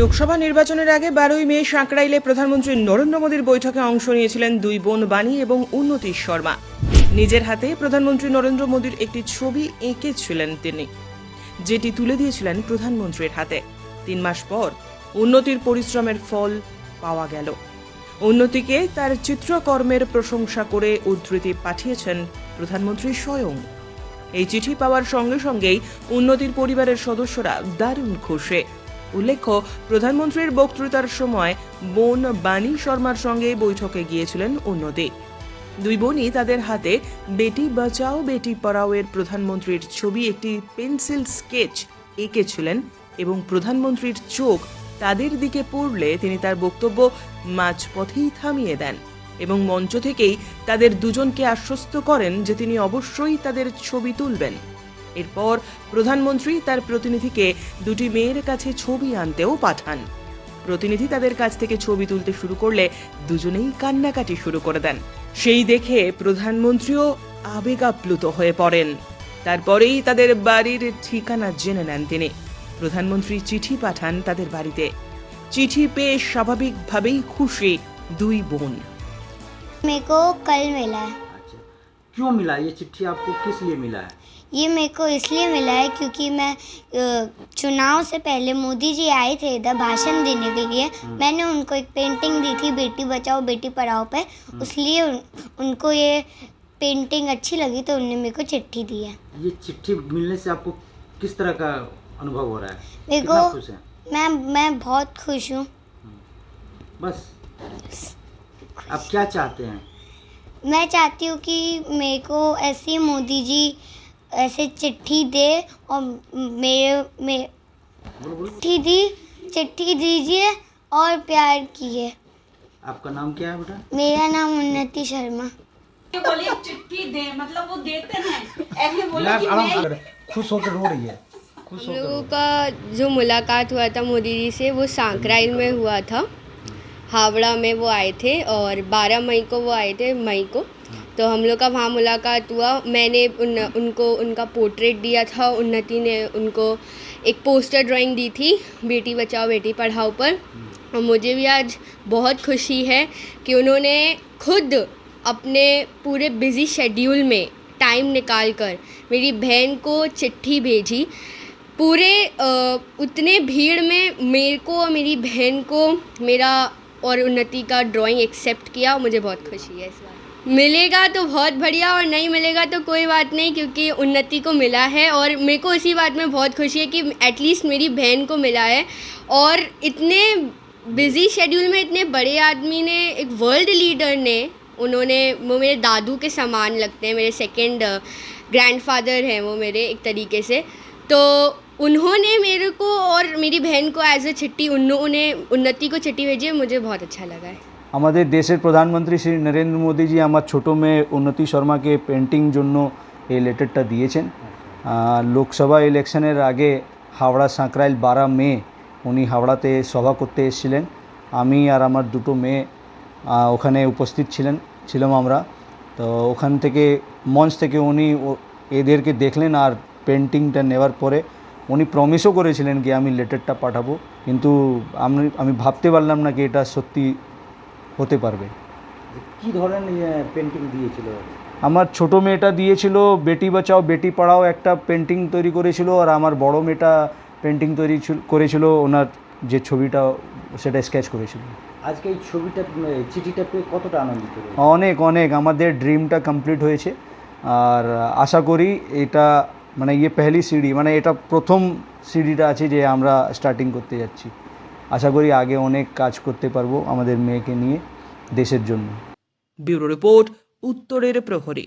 লোকসভা নির্বাচনের আগে বারোই মে সাঁকড়াইলে প্রধানমন্ত্রী নরেন্দ্র মোদীর বৈঠকে অংশ নিয়েছিলেন দুই বোন বাণী এবং উন্নতি শর্মা। নিজের হাতে প্রধানমন্ত্রী নরেন্দ্র মোদীর একটি ছবি এঁকেছিলেন তিনি, যেটি তুলে দিয়েছিলেন প্রধানমন্ত্রীর হাতে। তিন মাস পর উন্নতির পরিশ্রমের ফল পাওয়া গেল। উন্নতিকে তার চিত্রকর্মের প্রশংসা করে উদ্ধৃতি পাঠিয়েছেন প্রধানমন্ত্রী স্বয়ং। এই চিঠি পাওয়ার সঙ্গে সঙ্গেই উন্নতির পরিবারের সদস্যরা দারুণ খুশি। উল্লেখ্য, প্রধানমন্ত্রীর বক্তৃতার সময় বোন বাণী শর্মার সঙ্গে বৈঠকে গিয়েছিলেন উন্নতি দুই বোনই তাদের হাতে বেটি বাঁচাও, বেটি পড়াও এর প্রধানমন্ত্রীর ছবি, একটি পেন্সিল স্কেচ এঁকেছিলেন এবং প্রধানমন্ত্রীর চোখ তাদের দিকে পড়লে তিনি তার বক্তব্য মাঝপথেই থামিয়ে দেন এবং মঞ্চ থেকেই তাদের দুজনকে আশ্বস্ত করেন যে তিনি অবশ্যই তাদের ছবি তুলবেন। এরপর প্রধানমন্ত্রী তার প্রতিনিধিকে দুটি মেয়ের কাছে ছবি আনতেও পাঠান প্রতিনিধি তাদের কাছ থেকে ছবি তুলতে শুরু করলে দুজনেই কান্নাকাটি শুরু করে দেন সেই দেখে প্রধানমন্ত্রীও আবেগাপ্লুত হয়ে পড়েন তারপরেই তাদের বাড়ির ঠিকানা জেনে নেন তিনি প্রধানমন্ত্রী চিঠি পাঠান তাদের বাড়িতে চিঠি পেয়ে স্বাভাবিকভাবেই খুশি দুই বোন मेरे को कल मिला है अच्छा क्यों मिला ये चिट्ठी आपको किस लिए मिला है ये मेरे को इसलिए मिला है क्योंकि मैं चुनाव से पहले मोदी जी आए थे इधर भाषण देने के लिए। मैंने उनको एक पेंटिंग दी थी बेटी बचाओ बेटी पढ़ाओ पे। इसलिए उन, उनको ये पेंटिंग अच्छी लगी तो उनने मेरे को चिट्ठी दी है। ये चिट्ठी मिलने से आपको किस तरह का अनुभव हो रहा है? मेरे को मैं मैं बहुत खुश हूँ। बस। आप क्या चाहते हैं? मैं चाहती हूँ कि मेरे को ऐसे मोदी जी ऐसे चिट्ठी दे और मेरे में चिट्ठी दी चिट्ठी दीजिए और प्यार किए। आपका नाम क्या है बेटा? मेरा नाम उन्नति शर्मा। चिट्ठी दे मतलब वो देते हैं। ऐसे बोले कि मैं खुश होकर रो रही है। हम लोगों का जो मुलाकात हुआ था मोदी जी से वो सांकराइल में हुआ था। हावड़ा में वो आए थे और 12 मई को वो आए थे मई को। तो हम लोग का वहाँ मुलाकात हुआ। मैंने उन, उनको, उनका पोर्ट्रेट दिया था, उन्नति ने उनको एक पोस्टर ड्राइंग दी थी, बेटी बचाओ, बेटी पढ़ाओ पर। और मुझे भी आज बहुत खुशी है कि उन्होंने खुद अपने पूरे बिज़ी शेड्यूल में टाइम निकाल कर मेरी बहन को चिट्ठी भेजी। पूरे उतने भीड़ में मेरे को और मेरी बहन को मेरा और उन्नति का ड्राइंग एक्सेप्ट किया मुझे बहुत खुशी है इस बार मिलेगा तो बहुत बढ़िया और नहीं मिलेगा तो कोई बात नहीं, क्योंकि उन्नति को मिला है और मेरे को इसी बात में बहुत खुशी है कि एटलीस्ट मेरी बहन को मिला है। और इतने बिज़ी शेड्यूल में इतने बड़े आदमी ने, एक वर्ल्ड लीडर ने, उन्होंने, वो मेरे दादू के समान लगते हैं, मेरे सेकंड ग्रैंडफादर हैं वो मेरे एक तरीके से। तो उन्होंने मेरे को और मेरी बहन को एज अ चिट्ठी उन्होंने उन्नति को चिट्ठी भेजी है, मुझे बहुत अच्छा लगा है। আমাদের দেশের প্রধানমন্ত্রী শ্রী নরেন্দ্র মোদীজি আমার ছোটো মেয়ে উন্নতি শর্মাকে পেন্টিং জন্য এই লেটারটা দিয়েছেন। লোকসভা ইলেকশনের আগে হাওড়া সাঁকরাইল বারা মে উনি হাওড়াতে সভা করতে এসেছিলেন। আমি আর আমার দুটো মেয়ে ওখানে উপস্থিত ছিলেন, ছিলাম আমরা। তো ওখান থেকে, মঞ্চ থেকে উনি এদেরকে দেখলেন আর পেন্টিংটা নেওয়ার পরে উনি প্রমিসও করেছিলেন কি আমি লেটারটা পাঠাবো। কিন্তু আমি আমি ভাবতে পারলাম না কি এটা সত্যি হতে পারবে। কি ধরনের পেন্টিং দিয়েছিল? আমার ছোট মেয়েটা দিয়েছিল বেটি বাঁচাও বেটি পড়াও একটা পেন্টিং তৈরি করেছিল আর আমার বড় মেয়েটা পেন্টিং তৈরি ছিল- করেছিল ওনার যে ছবিটা সেটা স্কেচ করেছিল। আজকে এই ছবিটা চিঠিটা পেয়ে কতটা আনন্দিত অনেক অনেক আমাদের ড্রিমটা কমপ্লিট হয়েছে। আর আশা করি এটা মানে ইয়ে পেহলি সিঁড়ি মানে এটা প্রথম সিঁড়িটা আছে যে আমরা স্টার্টিং করতে যাচ্ছি। আশা করি আগে অনেক কাজ করতে পারব আমাদের মেয়েকে নিয়ে। দেশের জন্য। ব্যুরো রিপোর্ট উত্তরের প্রহরী।